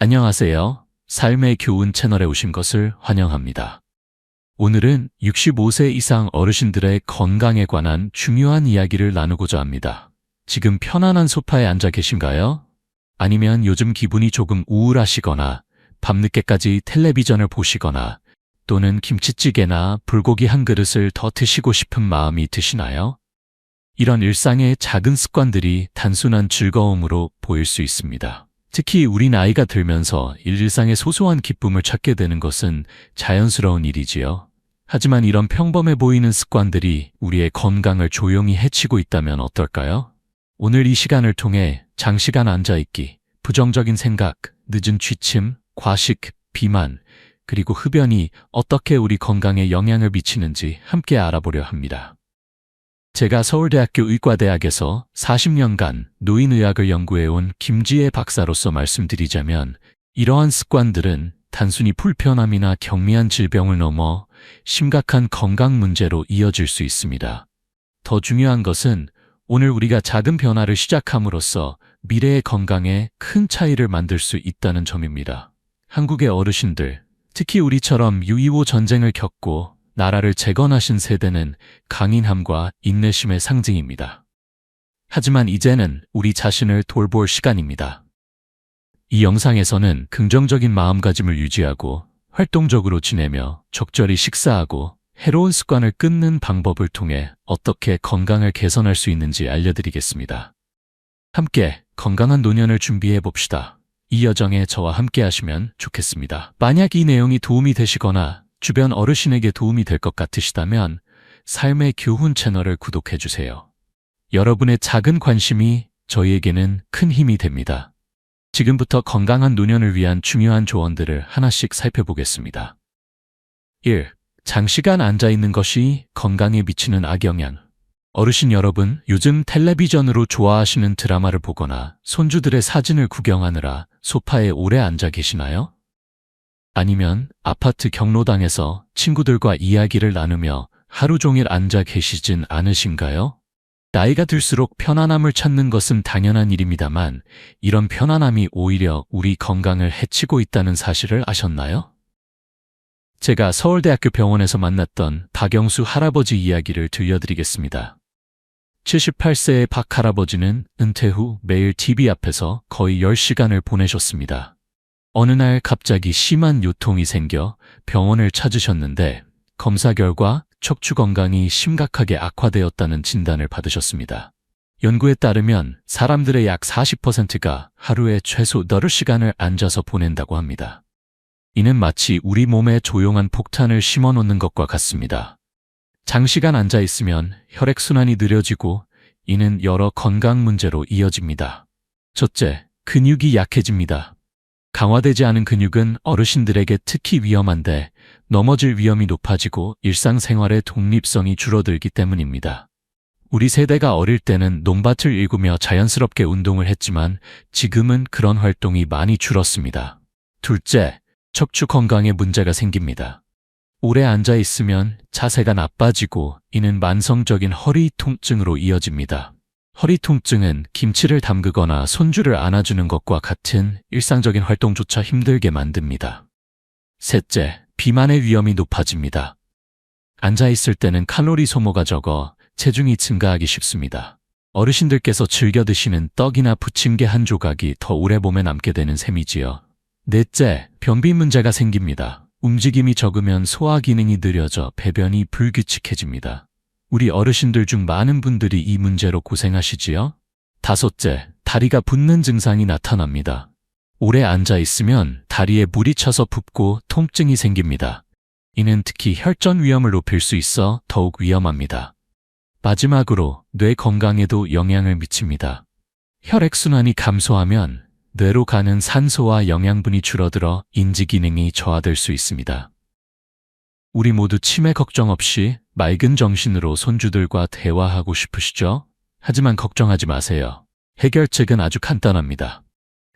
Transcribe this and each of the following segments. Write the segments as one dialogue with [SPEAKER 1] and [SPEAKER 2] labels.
[SPEAKER 1] 안녕하세요. 삶의 교훈 채널에 오신 것을 환영합니다. 오늘은 65세 이상 어르신들의 건강에 관한 중요한 이야기를 나누고자 합니다. 지금 편안한 소파에 앉아 계신가요? 아니면 요즘 기분이 조금 우울하시거나 밤늦게까지 텔레비전을 보시거나 또는 김치찌개나 불고기 한 그릇을 더 드시고 싶은 마음이 드시나요? 이런 일상의 작은 습관들이 단순한 즐거움으로 보일 수 있습니다. 특히 우리 나이가 들면서 일상의 소소한 기쁨을 찾게 되는 것은 자연스러운 일이지요. 하지만 이런 평범해 보이는 습관들이 우리의 건강을 조용히 해치고 있다면 어떨까요? 오늘 이 시간을 통해 장시간 앉아있기, 부정적인 생각, 늦은 취침, 과식, 비만, 그리고 흡연이 어떻게 우리 건강에 영향을 미치는지 함께 알아보려 합니다. 제가 서울대학교 의과대학에서 40년간 노인의학을 연구해온 김지혜 박사로서 말씀드리자면 이러한 습관들은 단순히 불편함이나 경미한 질병을 넘어 심각한 건강 문제로 이어질 수 있습니다. 더 중요한 것은 오늘 우리가 작은 변화를 시작함으로써 미래의 건강에 큰 차이를 만들 수 있다는 점입니다. 한국의 어르신들, 특히 우리처럼 6.25 전쟁을 겪고 나라를 재건하신 세대는 강인함과 인내심의 상징입니다. 하지만 이제는 우리 자신을 돌볼 시간입니다. 이 영상에서는 긍정적인 마음가짐을 유지하고 활동적으로 지내며 적절히 식사하고 해로운 습관을 끊는 방법을 통해 어떻게 건강을 개선할 수 있는지 알려드리겠습니다. 함께 건강한 노년을 준비해 봅시다. 이 여정에 저와 함께 하시면 좋겠습니다. 만약 이 내용이 도움이 되시거나 주변 어르신에게 도움이 될 것 같으시다면 삶의 교훈 채널을 구독해 주세요. 여러분의 작은 관심이 저희에게는 큰 힘이 됩니다. 지금부터 건강한 노년을 위한 중요한 조언들을 하나씩 살펴보겠습니다. 1. 장시간 앉아 있는 것이 건강에 미치는 악영향. 어르신 여러분, 요즘 텔레비전으로 좋아하시는 드라마를 보거나 손주들의 사진을 구경하느라 소파에 오래 앉아 계시나요? 아니면 아파트 경로당에서 친구들과 이야기를 나누며 하루 종일 앉아 계시진 않으신가요? 나이가 들수록 편안함을 찾는 것은 당연한 일입니다만 이런 편안함이 오히려 우리 건강을 해치고 있다는 사실을 아셨나요? 제가 서울대학교 병원에서 만났던 박영수 할아버지 이야기를 들려드리겠습니다. 78세의 박 할아버지는 은퇴 후 매일 TV 앞에서 거의 10시간을 보내셨습니다. 어느 날 갑자기 심한 요통이 생겨 병원을 찾으셨는데 검사 결과 척추 건강이 심각하게 악화되었다는 진단을 받으셨습니다. 연구에 따르면 사람들의 약 40%가 하루에 최소 8시간을 앉아서 보낸다고 합니다. 이는 마치 우리 몸에 조용한 폭탄을 심어 놓는 것과 같습니다. 장시간 앉아 있으면 혈액순환이 느려지고 이는 여러 건강 문제로 이어집니다. 첫째, 근육이 약해집니다. 강화되지 않은 근육은 어르신들에게 특히 위험한데 넘어질 위험이 높아지고 일상생활의 독립성이 줄어들기 때문입니다. 우리 세대가 어릴 때는 논밭을 일구며 자연스럽게 운동을 했지만 지금은 그런 활동이 많이 줄었습니다. 둘째, 척추 건강에 문제가 생깁니다. 오래 앉아 있으면 자세가 나빠지고 이는 만성적인 허리 통증으로 이어집니다. 허리 통증은 김치를 담그거나 손주를 안아주는 것과 같은 일상적인 활동조차 힘들게 만듭니다. 셋째, 비만의 위험이 높아집니다. 앉아있을 때는 칼로리 소모가 적어 체중이 증가하기 쉽습니다. 어르신들께서 즐겨 드시는 떡이나 부침개 한 조각이 더 오래 몸에 남게 되는 셈이지요. 넷째, 변비 문제가 생깁니다. 움직임이 적으면 소화 기능이 느려져 배변이 불규칙해집니다. 우리 어르신들 중 많은 분들이 이 문제로 고생하시지요? 다섯째, 다리가 붓는 증상이 나타납니다. 오래 앉아 있으면 다리에 물이 차서 붓고 통증이 생깁니다. 이는 특히 혈전 위험을 높일 수 있어 더욱 위험합니다. 마지막으로 뇌 건강에도 영향을 미칩니다. 혈액순환이 감소하면 뇌로 가는 산소와 영양분이 줄어들어 인지 기능이 저하될 수 있습니다. 우리 모두 치매 걱정 없이 맑은 정신으로 손주들과 대화하고 싶으시죠? 하지만 걱정하지 마세요. 해결책은 아주 간단합니다.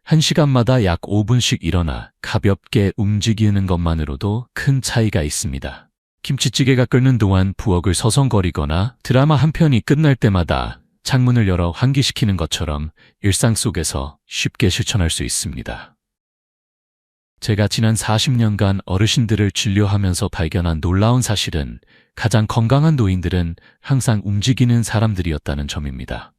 [SPEAKER 1] 1시간마다 약 5분씩 일어나 가볍게 움직이는 것만으로도 큰 차이가 있습니다. 김치찌개가 끓는 동안 부엌을 서성거리거나 드라마 한 편이 끝날 때마다 창문을 열어 환기시키는 것처럼 일상 속에서 쉽게 실천할 수 있습니다. 제가 지난 40년간 어르신들을 진료하면서 발견한 놀라운 사실은 가장 건강한 노인들은 항상 움직이는 사람들이었다는 점입니다.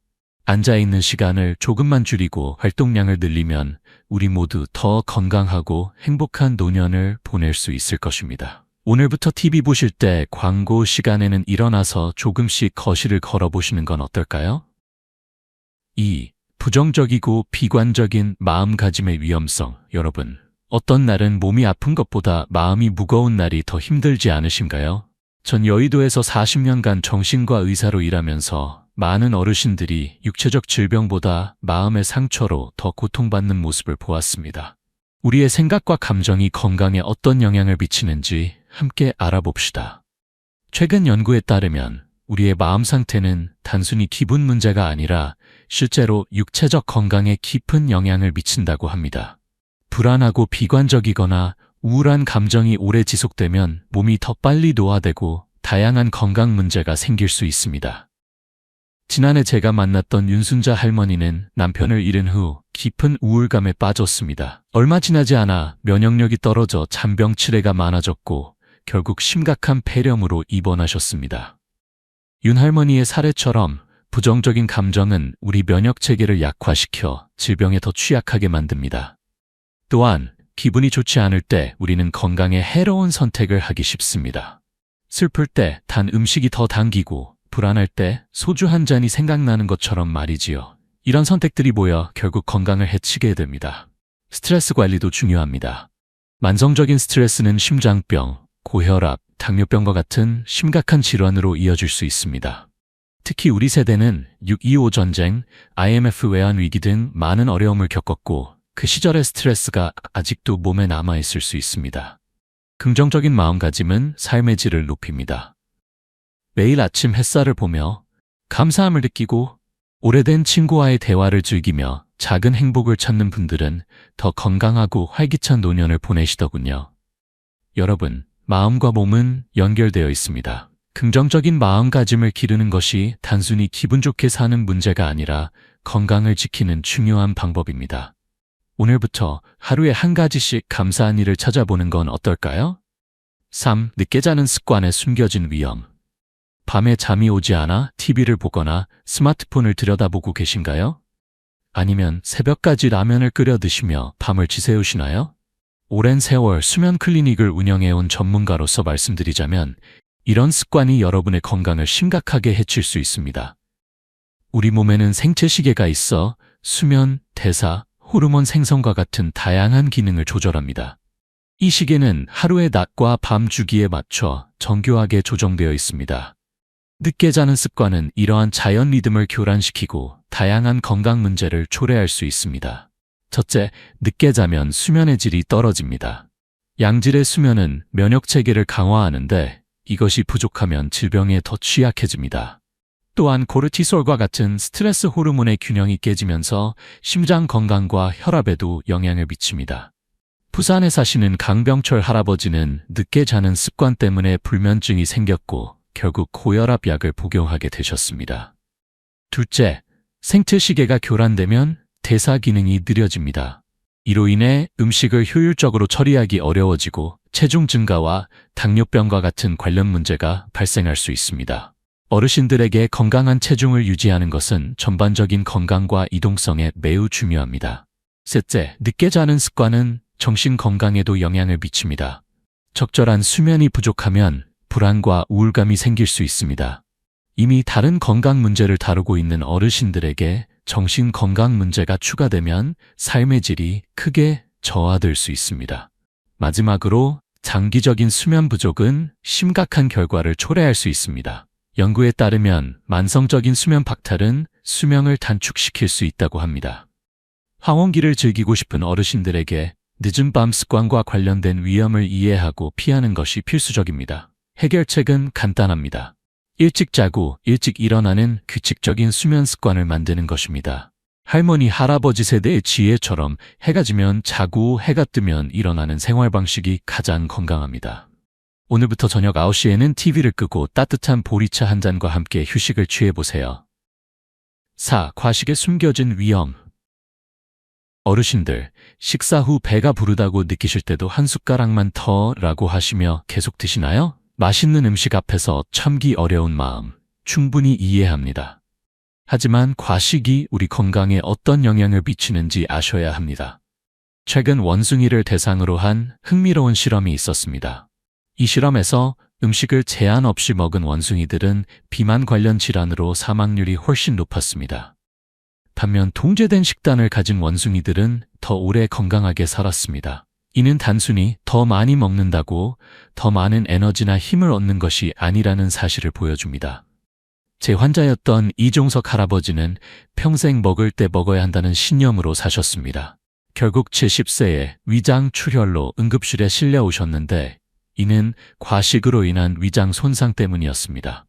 [SPEAKER 1] 앉아있는 시간을 조금만 줄이고 활동량을 늘리면 우리 모두 더 건강하고 행복한 노년을 보낼 수 있을 것입니다. 오늘부터 TV 보실 때 광고 시간에는 일어나서 조금씩 거실을 걸어보시는 건 어떨까요? 2. 부정적이고 비관적인 마음가짐의 위험성. 여러분, 어떤 날은 몸이 아픈 것보다 마음이 무거운 날이 더 힘들지 않으신가요? 전 여의도에서 40년간 정신과 의사로 일하면서 많은 어르신들이 육체적 질병보다 마음의 상처로 더 고통받는 모습을 보았습니다. 우리의 생각과 감정이 건강에 어떤 영향을 미치는지 함께 알아봅시다. 최근 연구에 따르면 우리의 마음 상태는 단순히 기분 문제가 아니라 실제로 육체적 건강에 깊은 영향을 미친다고 합니다. 불안하고 비관적이거나 우울한 감정이 오래 지속되면 몸이 더 빨리 노화되고 다양한 건강 문제가 생길 수 있습니다. 지난해 제가 만났던 윤순자 할머니는 남편을 잃은 후 깊은 우울감에 빠졌습니다. 얼마 지나지 않아 면역력이 떨어져 잔병 치레가 많아졌고 결국 심각한 폐렴으로 입원하셨습니다. 윤 할머니의 사례처럼 부정적인 감정은 우리 면역 체계를 약화시켜 질병에 더 취약하게 만듭니다. 또한 기분이 좋지 않을 때 우리는 건강에 해로운 선택을 하기 쉽습니다. 슬플 때 단 음식이 더 당기고 불안할 때 소주 한 잔이 생각나는 것처럼 말이지요. 이런 선택들이 모여 결국 건강을 해치게 됩니다. 스트레스 관리도 중요합니다. 만성적인 스트레스는 심장병, 고혈압, 당뇨병과 같은 심각한 질환으로 이어질 수 있습니다. 특히 우리 세대는 6.25 전쟁, IMF 외환 위기 등 많은 어려움을 겪었고 그 시절의 스트레스가 아직도 몸에 남아있을 수 있습니다. 긍정적인 마음가짐은 삶의 질을 높입니다. 매일 아침 햇살을 보며 감사함을 느끼고 오래된 친구와의 대화를 즐기며 작은 행복을 찾는 분들은 더 건강하고 활기찬 노년을 보내시더군요. 여러분, 마음과 몸은 연결되어 있습니다. 긍정적인 마음가짐을 기르는 것이 단순히 기분 좋게 사는 문제가 아니라 건강을 지키는 중요한 방법입니다. 오늘부터 하루에 한 가지씩 감사한 일을 찾아보는 건 어떨까요? 3. 늦게 자는 습관에 숨겨진 위험. 밤에 잠이 오지 않아 TV를 보거나 스마트폰을 들여다보고 계신가요? 아니면 새벽까지 라면을 끓여 드시며 밤을 지새우시나요? 오랜 세월 수면 클리닉을 운영해온 전문가로서 말씀드리자면 이런 습관이 여러분의 건강을 심각하게 해칠 수 있습니다. 우리 몸에는 생체 시계가 있어 수면, 대사, 호르몬 생성과 같은 다양한 기능을 조절합니다. 이 시계는 하루의 낮과 밤 주기에 맞춰 정교하게 조정되어 있습니다. 늦게 자는 습관은 이러한 자연 리듬을 교란시키고 다양한 건강 문제를 초래할 수 있습니다. 첫째, 늦게 자면 수면의 질이 떨어집니다. 양질의 수면은 면역 체계를 강화하는데 이것이 부족하면 질병에 더 취약해집니다. 또한 코르티솔과 같은 스트레스 호르몬의 균형이 깨지면서 심장 건강과 혈압에도 영향을 미칩니다. 부산에 사시는 강병철 할아버지는 늦게 자는 습관 때문에 불면증이 생겼고 결국 고혈압 약을 복용하게 되셨습니다. 둘째, 생체 시계가 교란되면 대사 기능이 느려집니다. 이로 인해 음식을 효율적으로 처리하기 어려워지고 체중 증가와 당뇨병과 같은 관련 문제가 발생할 수 있습니다. 어르신들에게 건강한 체중을 유지하는 것은 전반적인 건강과 이동성에 매우 중요합니다. 셋째, 늦게 자는 습관은 정신 건강에도 영향을 미칩니다. 적절한 수면이 부족하면 불안과 우울감이 생길 수 있습니다. 이미 다른 건강 문제를 다루고 있는 어르신들에게 정신 건강 문제가 추가되면 삶의 질이 크게 저하될 수 있습니다. 마지막으로 장기적인 수면 부족은 심각한 결과를 초래할 수 있습니다. 연구에 따르면 만성적인 수면 박탈은 수명을 단축시킬 수 있다고 합니다. 황혼기를 즐기고 싶은 어르신들에게 늦은 밤 습관과 관련된 위험을 이해하고 피하는 것이 필수적입니다. 해결책은 간단합니다. 일찍 자고 일찍 일어나는 규칙적인 수면 습관을 만드는 것입니다. 할머니, 할아버지 세대의 지혜처럼 해가 지면 자고 해가 뜨면 일어나는 생활 방식이 가장 건강합니다. 오늘부터 저녁 9시에는 TV를 끄고 따뜻한 보리차 한 잔과 함께 휴식을 취해보세요. 4. 과식에 숨겨진 위험 어르신들, 식사 후 배가 부르다고 느끼실 때도 한 숟가락만 더 라고 하시며 계속 드시나요? 맛있는 음식 앞에서 참기 어려운 마음 충분히 이해합니다. 하지만 과식이 우리 건강에 어떤 영향을 미치는지 아셔야 합니다. 최근 원숭이를 대상으로 한 흥미로운 실험이 있었습니다. 이 실험에서 음식을 제한 없이 먹은 원숭이들은 비만 관련 질환으로 사망률이 훨씬 높았습니다. 반면 통제된 식단을 가진 원숭이들은 더 오래 건강하게 살았습니다. 이는 단순히 더 많이 먹는다고 더 많은 에너지나 힘을 얻는 것이 아니라는 사실을 보여줍니다. 제 환자였던 이종석 할아버지는 평생 먹을 때 먹어야 한다는 신념으로 사셨습니다. 결국 70세에 위장 출혈로 응급실에 실려 오셨는데 이는 과식으로 인한 위장 손상 때문이었습니다.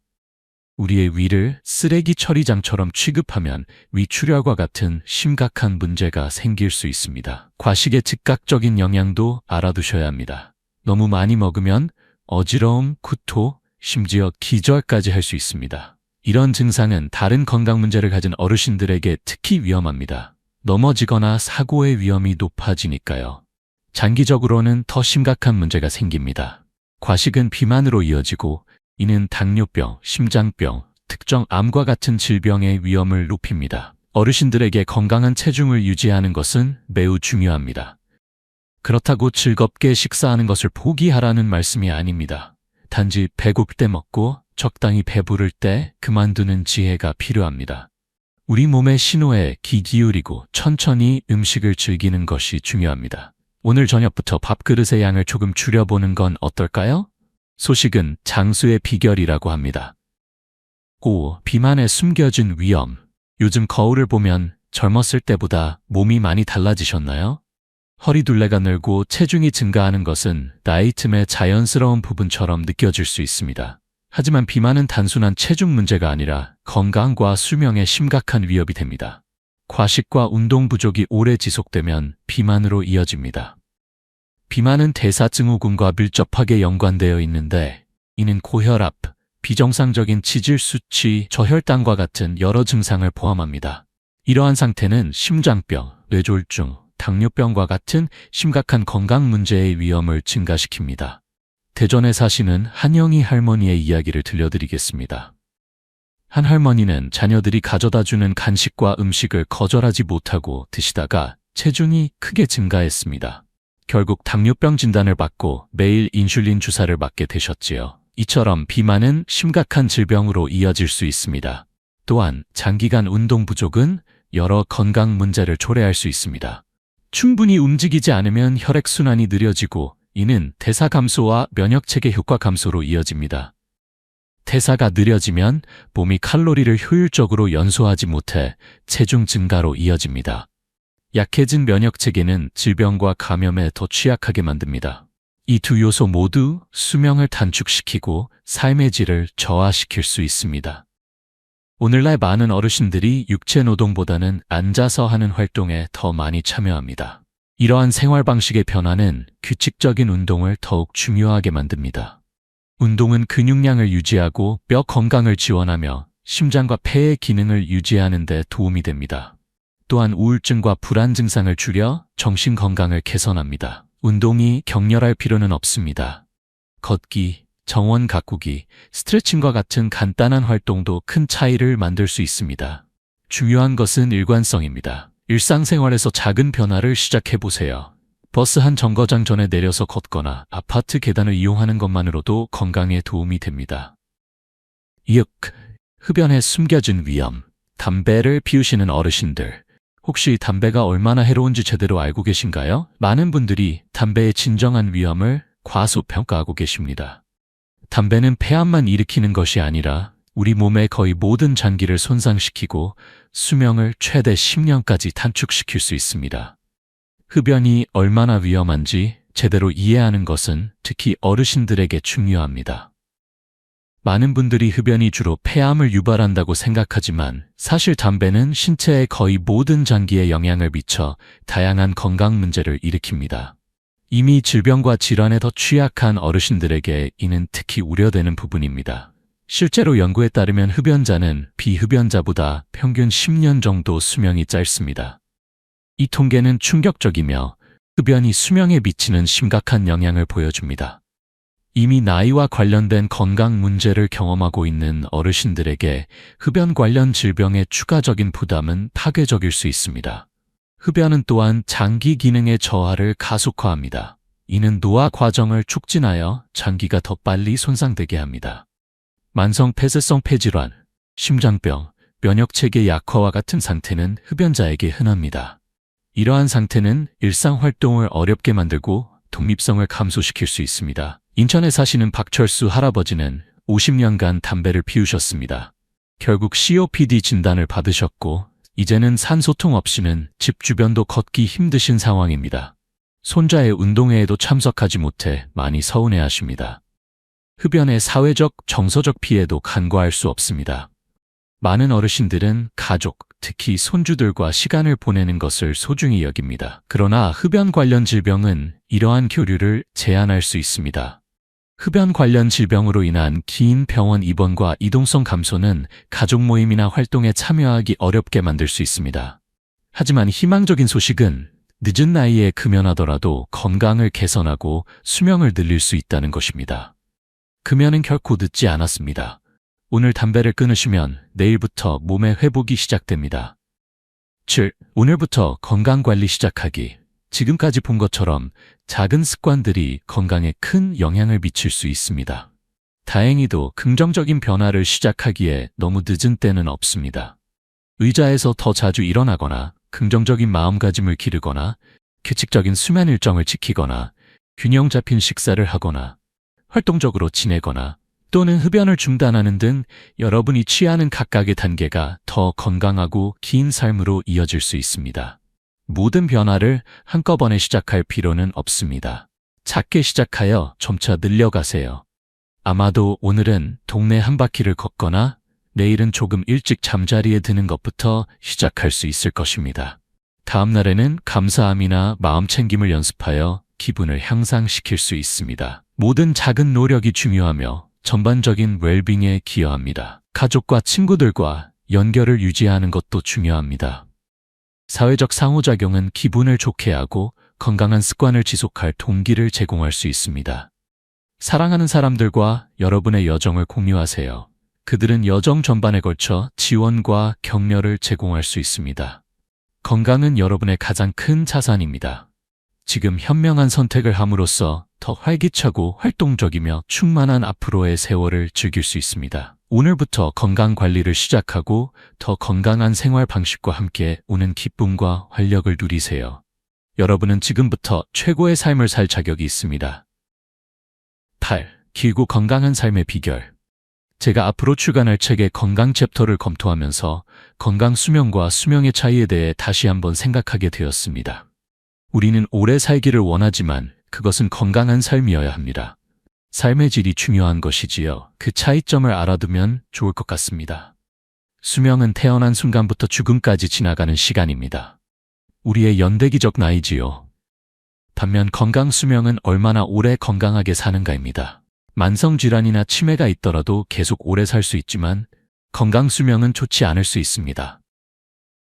[SPEAKER 1] 우리의 위를 쓰레기 처리장처럼 취급하면 위출혈과 같은 심각한 문제가 생길 수 있습니다. 과식의 즉각적인 영향도 알아두셔야 합니다. 너무 많이 먹으면 어지러움, 구토, 심지어 기절까지 할 수 있습니다. 이런 증상은 다른 건강 문제를 가진 어르신들에게 특히 위험합니다. 넘어지거나 사고의 위험이 높아지니까요. 장기적으로는 더 심각한 문제가 생깁니다. 과식은 비만으로 이어지고 이는 당뇨병, 심장병, 특정 암과 같은 질병의 위험을 높입니다. 어르신들에게 건강한 체중을 유지하는 것은 매우 중요합니다. 그렇다고 즐겁게 식사하는 것을 포기하라는 말씀이 아닙니다. 단지 배고플 때 먹고 적당히 배부를 때 그만두는 지혜가 필요합니다. 우리 몸의 신호에 귀 기울이고 천천히 음식을 즐기는 것이 중요합니다. 오늘 저녁부터 밥그릇의 양을 조금 줄여보는 건 어떨까요? 소식은 장수의 비결이라고 합니다. 5. 비만에 숨겨진 위험. 요즘 거울을 보면 젊었을 때보다 몸이 많이 달라지셨나요? 허리둘레가 늘고 체중이 증가하는 것은 나이 틈의 자연스러운 부분처럼 느껴질 수 있습니다. 하지만 비만은 단순한 체중 문제가 아니라 건강과 수명에 심각한 위협이 됩니다. 과식과 운동 부족이 오래 지속되면 비만으로 이어집니다. 비만은 대사증후군과 밀접하게 연관되어 있는데 이는 고혈압, 비정상적인 치질 수치, 저혈당과 같은 여러 증상을 포함합니다. 이러한 상태는 심장병, 뇌졸중, 당뇨병과 같은 심각한 건강 문제의 위험을 증가시킵니다. 대전에 사시는 한영희 할머니의 이야기를 들려드리겠습니다. 한 할머니는 자녀들이 가져다 주는 간식과 음식을 거절하지 못하고 드시다가 체중이 크게 증가했습니다. 결국 당뇨병 진단을 받고 매일 인슐린 주사를 맞게 되셨지요. 이처럼 비만은 심각한 질병으로 이어질 수 있습니다. 또한 장기간 운동 부족은 여러 건강 문제를 초래할 수 있습니다. 충분히 움직이지 않으면 혈액순환이 느려지고 이는 대사 감소와 면역체계 효과 감소로 이어집니다. 대사가 느려지면 몸이 칼로리를 효율적으로 연소하지 못해 체중 증가로 이어집니다. 약해진 면역 체계는 질병과 감염에 더 취약하게 만듭니다. 이 두 요소 모두 수명을 단축시키고 삶의 질을 저하시킬 수 있습니다. 오늘날 많은 어르신들이 육체 노동보다는 앉아서 하는 활동에 더 많이 참여합니다. 이러한 생활 방식의 변화는 규칙적인 운동을 더욱 중요하게 만듭니다. 운동은 근육량을 유지하고 뼈 건강을 지원하며 심장과 폐의 기능을 유지하는 데 도움이 됩니다. 또한 우울증과 불안 증상을 줄여 정신 건강을 개선합니다. 운동이 격렬할 필요는 없습니다. 걷기, 정원 가꾸기, 스트레칭과 같은 간단한 활동도 큰 차이를 만들 수 있습니다. 중요한 것은 일관성입니다. 일상생활에서 작은 변화를 시작해 보세요. 버스 한 정거장 전에 내려서 걷거나 아파트 계단을 이용하는 것만으로도 건강에 도움이 됩니다. 6. 흡연에 숨겨진 위험. 담배를 피우시는 어르신들. 혹시 담배가 얼마나 해로운지 제대로 알고 계신가요? 많은 분들이 담배의 진정한 위험을 과소평가하고 계십니다. 담배는 폐암만 일으키는 것이 아니라 우리 몸의 거의 모든 장기를 손상시키고 수명을 최대 10년까지 단축시킬 수 있습니다. 흡연이 얼마나 위험한지 제대로 이해하는 것은 특히 어르신들에게 중요합니다. 많은 분들이 흡연이 주로 폐암을 유발한다고 생각하지만 사실 담배는 신체의 거의 모든 장기에 영향을 미쳐 다양한 건강 문제를 일으킵니다. 이미 질병과 질환에 더 취약한 어르신들에게 이는 특히 우려되는 부분입니다. 실제로 연구에 따르면 흡연자는 비흡연자보다 평균 10년 정도 수명이 짧습니다. 이 통계는 충격적이며 흡연이 수명에 미치는 심각한 영향을 보여줍니다. 이미 나이와 관련된 건강 문제를 경험하고 있는 어르신들에게 흡연 관련 질병의 추가적인 부담은 파괴적일 수 있습니다. 흡연은 또한 장기 기능의 저하를 가속화합니다. 이는 노화 과정을 촉진하여 장기가 더 빨리 손상되게 합니다. 만성 폐쇄성 폐질환, 심장병, 면역체계 약화와 같은 상태는 흡연자에게 흔합니다. 이러한 상태는 일상 활동을 어렵게 만들고 독립성을 감소시킬 수 있습니다. 인천에 사시는 박철수 할아버지는 50년간 담배를 피우셨습니다. 결국 COPD 진단을 받으셨고 이제는 산소통 없이는 집 주변도 걷기 힘드신 상황입니다. 손자의 운동회에도 참석하지 못해 많이 서운해 하십니다. 흡연의 사회적, 정서적 피해도 간과할 수 없습니다. 많은 어르신들은 가족, 특히 손주들과 시간을 보내는 것을 소중히 여깁니다. 그러나 흡연 관련 질병은 이러한 교류를 제한할 수 있습니다. 흡연 관련 질병으로 인한 긴 병원 입원과 이동성 감소는 가족 모임이나 활동에 참여하기 어렵게 만들 수 있습니다. 하지만 희망적인 소식은 늦은 나이에 금연하더라도 건강을 개선하고 수명을 늘릴 수 있다는 것입니다. 금연은 결코 늦지 않았습니다. 오늘 담배를 끊으시면 내일부터 몸의 회복이 시작됩니다. 7. 오늘부터 건강관리 시작하기. 지금까지 본 것처럼 작은 습관들이 건강에 큰 영향을 미칠 수 있습니다. 다행히도 긍정적인 변화를 시작하기에 너무 늦은 때는 없습니다. 의자에서 더 자주 일어나거나 긍정적인 마음가짐을 기르거나 규칙적인 수면 일정을 지키거나 균형 잡힌 식사를 하거나 활동적으로 지내거나 또는 흡연을 중단하는 등 여러분이 취하는 각각의 단계가 더 건강하고 긴 삶으로 이어질 수 있습니다. 모든 변화를 한꺼번에 시작할 필요는 없습니다. 작게 시작하여 점차 늘려가세요. 아마도 오늘은 동네 한 바퀴를 걷거나 내일은 조금 일찍 잠자리에 드는 것부터 시작할 수 있을 것입니다. 다음 날에는 감사함이나 마음 챙김을 연습하여 기분을 향상시킬 수 있습니다. 모든 작은 노력이 중요하며 전반적인 웰빙에 기여합니다. 가족과 친구들과 연결을 유지하는 것도 중요합니다. 사회적 상호작용은 기분을 좋게 하고 건강한 습관을 지속할 동기를 제공할 수 있습니다. 사랑하는 사람들과 여러분의 여정을 공유하세요. 그들은 여정 전반에 걸쳐 지원과 격려를 제공할 수 있습니다. 건강은 여러분의 가장 큰 자산입니다. 지금 현명한 선택을 함으로써 더 활기차고 활동적이며 충만한 앞으로의 세월을 즐길 수 있습니다. 오늘부터 건강 관리를 시작하고 더 건강한 생활 방식과 함께 오는 기쁨과 활력을 누리세요. 여러분은 지금부터 최고의 삶을 살 자격이 있습니다. 8. 길고 건강한 삶의 비결. 제가 앞으로 출간할 책의 건강 챕터를 검토하면서 건강 수명과 수명의 차이에 대해 다시 한번 생각하게 되었습니다. 우리는 오래 살기를 원하지만 그것은 건강한 삶이어야 합니다. 삶의 질이 중요한 것이지요. 그 차이점을 알아두면 좋을 것 같습니다. 수명은 태어난 순간부터 죽음까지 지나가는 시간입니다. 우리의 연대기적 나이지요. 반면 건강 수명은 얼마나 오래 건강하게 사는가입니다. 만성 질환이나 치매가 있더라도 계속 오래 살 수 있지만 건강 수명은 좋지 않을 수 있습니다.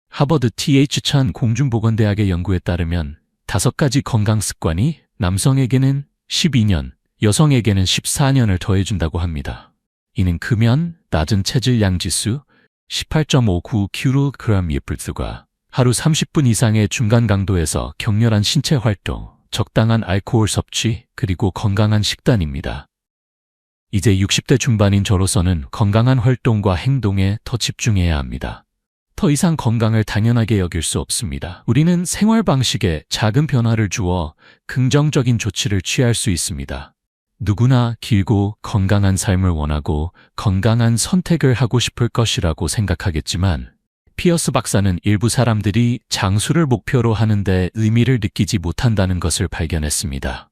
[SPEAKER 1] 하버드 TH찬 공중보건대학의 연구에 따르면 다섯 가지 건강 습관이 남성에게는 12년, 여성에게는 14년을 더해준다고 합니다. 이는 금연, 낮은 체질량 지수 18.59kg/m과 하루 30분 이상의 중간 강도에서 격렬한 신체 활동, 적당한 알코올 섭취, 그리고 건강한 식단입니다. 이제 60대 중반인 저로서는 건강한 활동과 행동에 더 집중해야 합니다. 더 이상 건강을 당연하게 여길 수 없습니다. 우리는 생활 방식에 작은 변화를 주어 긍정적인 조치를 취할 수 있습니다. 누구나 길고 건강한 삶을 원하고 건강한 선택을 하고 싶을 것이라고 생각하겠지만 피어스 박사는 일부 사람들이 장수를 목표로 하는데 의미를 느끼지 못한다는 것을 발견했습니다.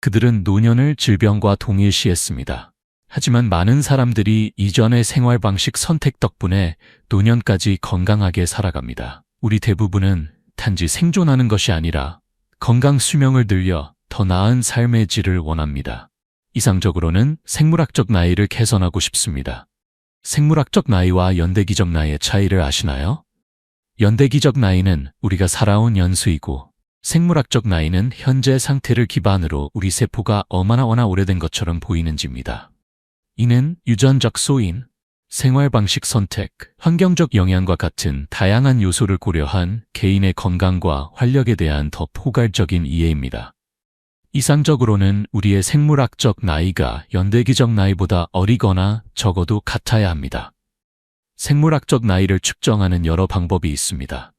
[SPEAKER 1] 그들은 노년을 질병과 동일시했습니다. 하지만 많은 사람들이 이전의 생활 방식 선택 덕분에 노년까지 건강하게 살아갑니다. 우리 대부분은 단지 생존하는 것이 아니라 건강 수명을 늘려 더 나은 삶의 질을 원합니다. 이상적으로는 생물학적 나이를 개선하고 싶습니다. 생물학적 나이와 연대기적 나이의 차이를 아시나요? 연대기적 나이는 우리가 살아온 연수이고 생물학적 나이는 현재 상태를 기반으로 우리 세포가 얼마나 워나 오래된 것처럼 보이는지입니다. 이는 유전적 소인, 생활 방식 선택, 환경적 영향과 같은 다양한 요소를 고려한 개인의 건강과 활력에 대한 더 포괄적인 이해입니다. 이상적으로는 우리의 생물학적 나이가 연대기적 나이보다 어리거나 적어도 같아야 합니다. 생물학적 나이를 측정하는 여러 방법이 있습니다.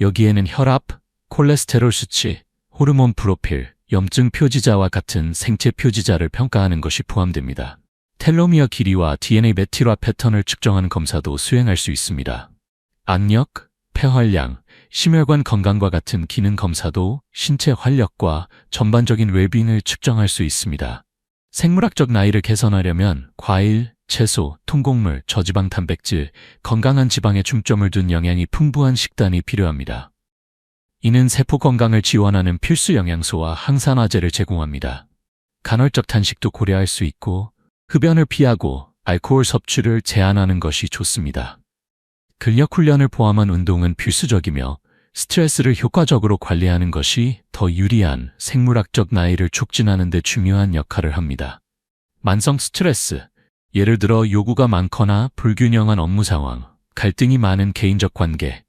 [SPEAKER 1] 여기에는 혈압, 콜레스테롤 수치, 호르몬 프로필, 염증 표지자와 같은 생체 표지자를 평가하는 것이 포함됩니다. 텔로미어 길이와 DNA 메틸화 패턴을 측정하는 검사도 수행할 수 있습니다. 악력, 폐활량, 심혈관 건강과 같은 기능 검사도 신체 활력과 전반적인 웰빙을 측정할 수 있습니다. 생물학적 나이를 개선하려면 과일, 채소, 통곡물, 저지방 단백질, 건강한 지방에 중점을 둔 영양이 풍부한 식단이 필요합니다. 이는 세포 건강을 지원하는 필수 영양소와 항산화제를 제공합니다. 간헐적 단식도 고려할 수 있고 흡연을 피하고 알코올 섭취를 제한하는 것이 좋습니다. 근력 훈련을 포함한 운동은 필수적이며 스트레스를 효과적으로 관리하는 것이 더 유리한 생물학적 나이를 촉진하는 데 중요한 역할을 합니다. 만성 스트레스, 예를 들어 요구가 많거나 불균형한 업무 상황, 갈등이 많은 개인적 관계,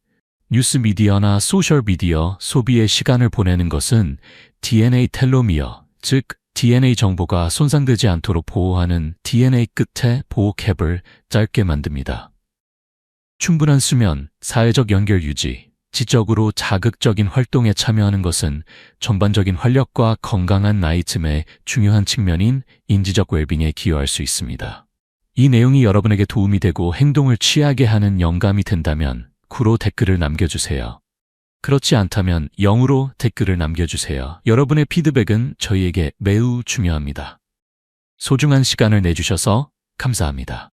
[SPEAKER 1] 뉴스 미디어나 소셜 미디어 소비에 시간을 보내는 것은 DNA 텔로미어, 즉 DNA 정보가 손상되지 않도록 보호하는 DNA 끝에 보호 캡을 짧게 만듭니다. 충분한 수면, 사회적 연결 유지, 지적으로 자극적인 활동에 참여하는 것은 전반적인 활력과 건강한 나이쯤의 중요한 측면인 인지적 웰빙에 기여할 수 있습니다. 이 내용이 여러분에게 도움이 되고 행동을 취하게 하는 영감이 된다면 구로 댓글을 남겨주세요. 그렇지 않다면 0으로 댓글을 남겨주세요. 여러분의 피드백은 저희에게 매우 중요합니다. 소중한 시간을 내주셔서 감사합니다.